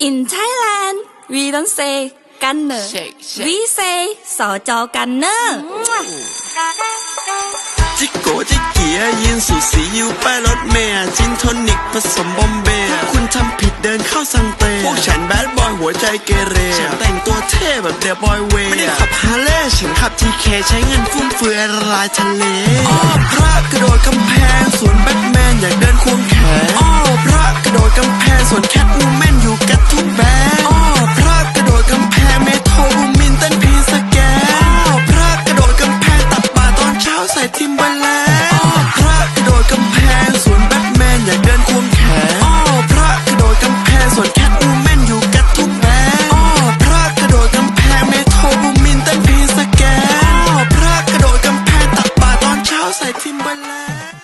In Thailand, we don't say gunner. Shake, shake. We say สจ gunner. จิโกจิเกียยืนสูสีอยู่ป้ายรถเมย์จินโทนิกผสมบอมเบย์ถ้คุณทำผิดเดินเข้าสังเตพวกฉันแบดบอยหัวใจเกเรฉันแต่งตัวเท่แบบเดบอยเวย์ไม่ได้ขับฮาร์เลย์ฉันขับทีเคใช้เงินฟุ่มเฟือยละลายทะเลอ้อพระกระโดดกำแพงสวนแบทแมนอยากเดินควงแขนอ้อพระกระโดดกำแพงสวนแคทวูแมนอยู่กัดทุกแบงอ้อพระ ตอนเช้าใส่ทิมเบอร์แลนด์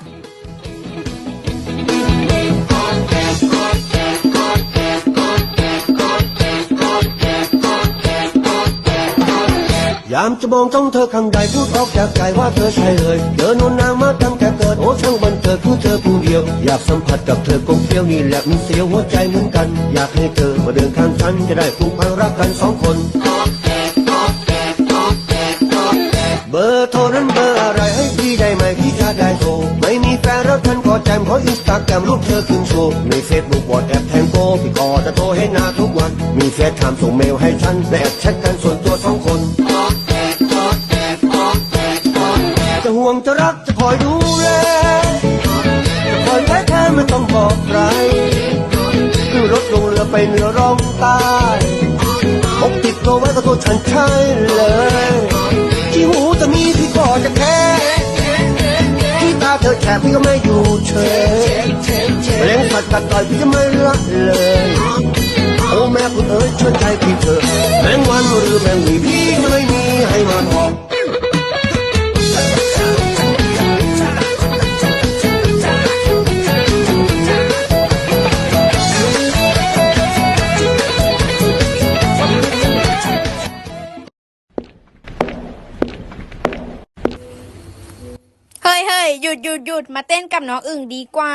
ยามจะมองจ้องเธอข้างใดพูดออกจากใจว่าเธอใช่เลยเดินนวนนางมาทำแก่เกิดโอ้ช่างบันเทิงคือเธอผู้เดียว อยากสัมผัสกับเธอกงเฟี้ยวนี่แหละมันเสียวหัวใจเหมือนกัน อยากให้เธอมาเดินข้างฉันจะได้ผูกพันรักกันสองคน เบอร์โทรนั้น ฟนแล้วท่านก็แจมขออินสตาแกรมรูปเธอขึ้นโชว์มีเฟซบุ๊กวอทแอปแทงโกพี่ก็จะโทรให้หนาทุกวัน มีเฟซถามส่งเมลให้ฉันและแอปแชทกันส่วนตัวสองคนจะห่วงจะรักจะคอยดูแลจะคอยแค่แค่ไม่ต้องบอกใครขึ้นรถลงเรือไปเหนือร่องใต้พกติดตัวไว้ก็ตัวฉันใช่เลยที่หูจะมีพี่ก็จะแค่ เธอแฉพี่ก็ไม่อยู่เฉยแมลงสัตว์กัดต่อยพี่จะไม่ละเลย โอ้แม่คุณเอ๋ยช่วยใจพี่เธอแมงวันหรือแมงวี หยุดหยุดหยุดมาเต้นกับน้องอึ่งดีกว่า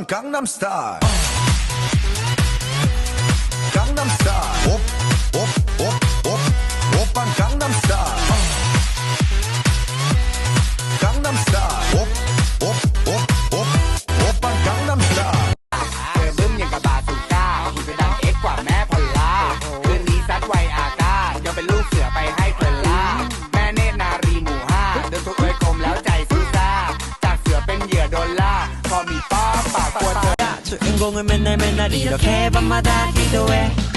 Gangnam Style. 주인공은 맨날 맨날 이렇게 밤마다 기도해